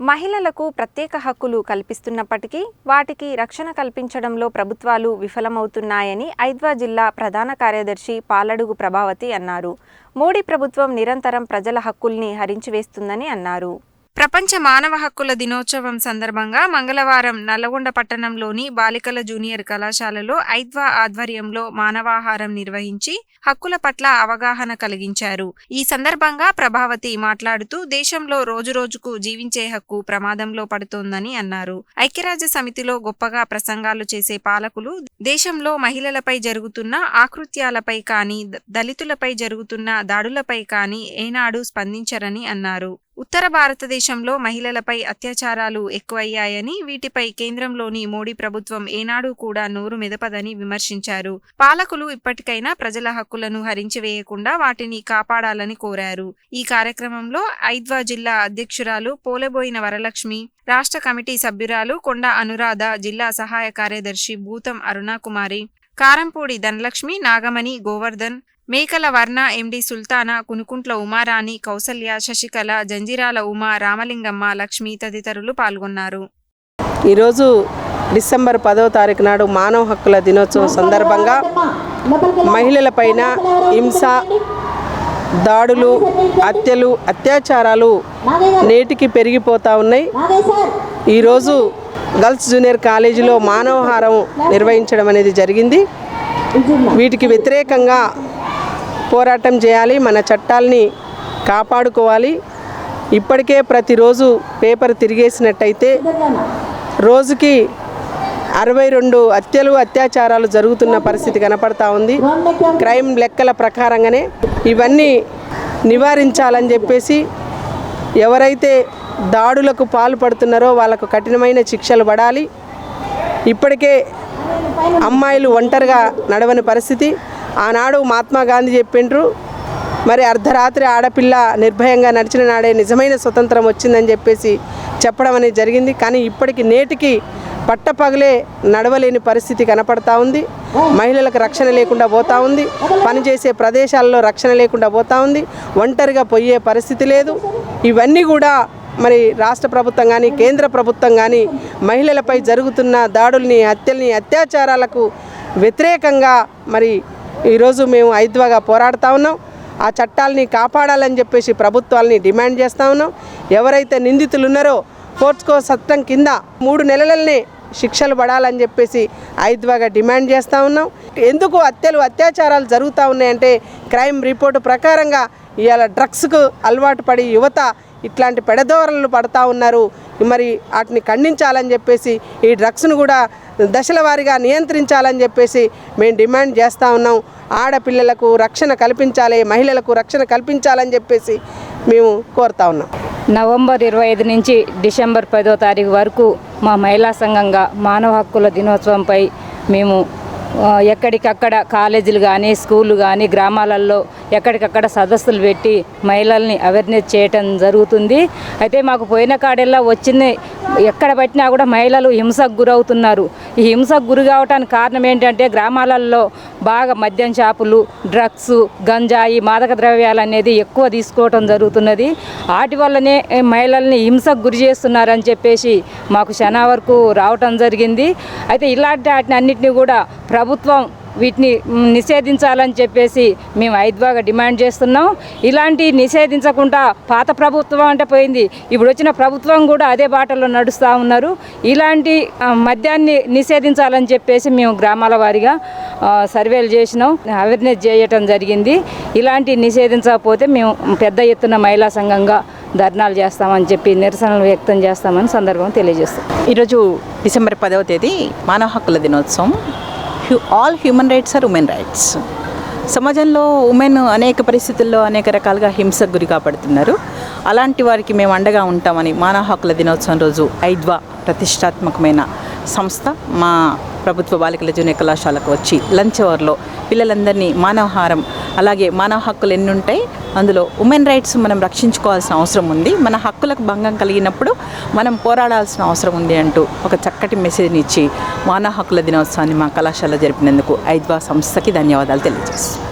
మహిళలకు ప్రత్యేక హక్కులు కల్పిస్తున్నప్పటికీ వాటికి రక్షణ కల్పించడంలో ప్రభుత్వాలు విఫలమవుతున్నాయని ఐద్వా జిల్లా ప్రధాన కార్యదర్శి పాలడుగు ప్రభావతి అన్నారు. మోడీ ప్రభుత్వం నిరంతరం ప్రజల హక్కుల్ని హరించివేస్తుందని అన్నారు. ప్రపంచ మానవ హక్కుల దినోత్సవం సందర్భంగా మంగళవారం నల్లగొండ పట్టణంలోని బాలికల జూనియర్ కళాశాలలో ఐద్వా ఆధ్వర్యంలో మానవాహారం నిర్వహించి హక్కుల పట్ల అవగాహన కలిగించారు. ఈ సందర్భంగా ప్రభావతి మాట్లాడుతూ దేశంలో రోజురోజుకు జీవించే హక్కు ప్రమాదంలో పడుతోందని అన్నారు. ఐక్యరాజ్య సమితిలో గొప్పగా ప్రసంగాలు చేసే పాలకులు దేశంలో మహిళలపై జరుగుతున్న ఆకృత్యాలపై కానీ దళితులపై జరుగుతున్న దాడులపై కానీ ఏనాడు స్పందించరని అన్నారు. ఉత్తర భారతదేశంలో మహిళలపై అత్యాచారాలు ఎక్కువయ్యాయని వీటిపై కేంద్రంలోని మోడీ ప్రభుత్వం ఏనాడూ కూడా నోరు మెదపదని విమర్శించారు. పాలకులు ఇప్పటికైనా ప్రజల హక్కులను హరించివేయకుండా వాటిని కాపాడాలని కోరారు. ఈ కార్యక్రమంలో ఐద్వా జిల్లా అధ్యక్షురాలు పోలబోయిన వరలక్ష్మి రాష్ట్ర కమిటీ సభ్యురాలు కొండ అనురాధ జిల్లా సహాయ కార్యదర్శి భూతం అరుణాకుమారి కారంపూడి ధనలక్ష్మి నాగమణి గోవర్ధన్ మేకల వర్ణ ఎండి సుల్తానా కునుకుంట్ల ఉమారాణి కౌసల్య శశికళ జంజిరాల ఉమా రామలింగమ్మ లక్ష్మి తదితరులు పాల్గొన్నారు. ఈరోజు డిసెంబర్ పదవ తారీఖు నాడు మానవ హక్కుల దినోత్సవం సందర్భంగా మహిళలపైన హింస దాడులు హత్యలు అత్యాచారాలు నేటికి పెరిగిపోతూ ఉన్నాయి. ఈరోజు గర్ల్స్ జూనియర్ కాలేజీలో మానవహారం నిర్వహించడం అనేది జరిగింది. వీటికి వ్యతిరేకంగా పోరాటం చేయాలి మన చట్టాల్ని కాపాడుకోవాలి. ఇప్పటికే ప్రతిరోజు పేపర్ తిరిగేసినట్టయితే రోజుకి అరవై రెండు హత్యలు అత్యాచారాలు జరుగుతున్న పరిస్థితి కనపడతా ఉంది. క్రైమ్ లెక్కల ప్రకారంగానే ఇవన్నీ నివారించాలని చెప్పేసి ఎవరైతే దాడులకు పాల్పడుతున్నారో వాళ్ళకు కఠినమైన శిక్షలు పడాలి. ఇప్పటికే అమ్మాయిలు ఒంటరిగా నడవని పరిస్థితి. ఆనాడు మహాత్మా గాంధీ చెప్పిండ్రు మరి అర్ధరాత్రి ఆడపిల్ల నిర్భయంగా నడిచిన నాడే నిజమైన స్వతంత్రం వచ్చిందని చెప్పేసి చెప్పడం అనేది జరిగింది. కానీ ఇప్పటికి నేటికి పట్టపగలే నడవలేని పరిస్థితి కనపడతా ఉంది. మహిళలకు రక్షణ లేకుండా పోతా ఉంది. పనిచేసే ప్రదేశాల్లో రక్షణ లేకుండా పోతా ఉంది. ఒంటరిగా పోయే పరిస్థితి లేదు. ఇవన్నీ కూడా మరి రాష్ట్ర ప్రభుత్వం కానీ కేంద్ర ప్రభుత్వం కానీ మహిళలపై జరుగుతున్న దాడుల్ని హత్యల్ని అత్యాచారాలకు వ్యతిరేకంగా మరి ఈరోజు మేము ఐద్వాగా పోరాడుతూ ఉన్నాం. ఆ చట్టాలని కాపాడాలని చెప్పేసి ప్రభుత్వాలని డిమాండ్ చేస్తూ ఉన్నాం. ఎవరైతే నిందితులు ఉన్నారో పోర్చుకో చట్టం కింద మూడు నెలలనే శిక్షలు పడాలని చెప్పేసి ఐద్వాగా డిమాండ్ చేస్తూ ఉన్నాం. ఎందుకు హత్యలు అత్యాచారాలు జరుగుతూ ఉన్నాయంటే క్రైమ్ రిపోర్టు ప్రకారంగా ఇవాళ డ్రగ్స్కు అలవాటు పడి యువత ఇట్లాంటి పెడదోరలు పడతా ఉన్నారు. మరి వాటిని ఖండించాలని చెప్పేసి ఈ డ్రగ్స్ను కూడా దశల వారీగా నియంత్రించాలని చెప్పేసి మేము డిమాండ్ చేస్తూ ఉన్నాం. ఆడపిల్లలకు రక్షణ కల్పించాలి మహిళలకు రక్షణ కల్పించాలని చెప్పేసి మేము కోరుతా ఉన్నాం. నవంబర్ ఇరవై ఐదు నుంచి డిసెంబర్ పదో తారీఖు వరకు మా మహిళా సంఘంగా మానవ హక్కుల దినోత్సవంపై మేము ఎక్కడికక్కడ కాలేజీలు కానీ స్కూళ్ళు కానీ గ్రామాలలో ఎక్కడికక్కడ సదస్సులు పెట్టి మహిళల్ని అవేర్నెస్ చేయటం జరుగుతుంది. అయితే మాకు పోయిన కాడెల్లా వచ్చింది ఎక్కడ పట్టినా కూడా మహిళలు హింసకు గురవుతున్నారు. ఈ హింసకు గురి కావటానికి కారణం ఏంటంటే గ్రామాలలో బాగా మద్యం షాపులు డ్రగ్స్ గంజాయి మాదక ద్రవ్యాలు అనేది ఎక్కువ తీసుకోవటం జరుగుతున్నది. వాటి వల్లనే మహిళల్ని హింసకు గురి చేస్తున్నారని చెప్పేసి మాకు శనా వరకు రావటం జరిగింది. అయితే ఇలాంటి వాటిని అన్నిటిని కూడా ప్రభుత్వం వీటిని నిషేధించాలని చెప్పేసి మేము ఐద్వాగా డిమాండ్ చేస్తున్నాం. ఇలాంటి నిషేధించకుండా పాత ప్రభుత్వం అంటే పోయింది. ఇప్పుడు వచ్చిన ప్రభుత్వం కూడా అదే బాటలో నడుస్తూ ఉన్నారు. ఇలాంటి మద్యాన్ని నిషేధించాలని చెప్పేసి మేము గ్రామాల వారిగా సర్వేలు చేసినాం. అవేర్నెస్ చేయటం జరిగింది. ఇలాంటి నిషేధించకపోతే మేము పెద్ద ఎత్తున మహిళా సంఘంగా ధర్నాలు చేస్తామని చెప్పి నిరసనలు వ్యక్తం చేస్తామని సందర్భం తెలియజేస్తాం. ఈరోజు డిసెంబర్ పదవ తేదీ మానవ హక్కుల దినోత్సవం. All human rights are women rights సమాజంలో ఉమెన్ అనేక పరిస్థితుల్లో అనేక రకాలుగా హింసకు గురి కాబడుతున్నారు. అలాంటి వారికి మేము అండగా ఉంటామని మానవ హక్కుల దినోత్సవం రోజు ఐద్వా ప్రతిష్టాత్మకమైన సంస్థ మా ప్రభుత్వ బాలికల జూనియర్ కళాశాలకు వచ్చి లంచ్ అవర్లో పిల్లలందరినీ మానవహారం అలాగే మానవ హక్కులు ఎన్ని ఉంటాయి అందులో ఉమెన్ రైట్స్ మనం రక్షించుకోవాల్సిన అవసరం ఉంది. మన హక్కులకు భంగం కలిగినప్పుడు మనం పోరాడాల్సిన అవసరం ఉంది అంటూ ఒక చక్కటి మెసేజ్ని ఇచ్చి మానవ హక్కుల దినోత్సవాన్ని మా కళాశాల జరిపినందుకు ఐద్వా సంస్థకి ధన్యవాదాలు తెలియజేస్తాం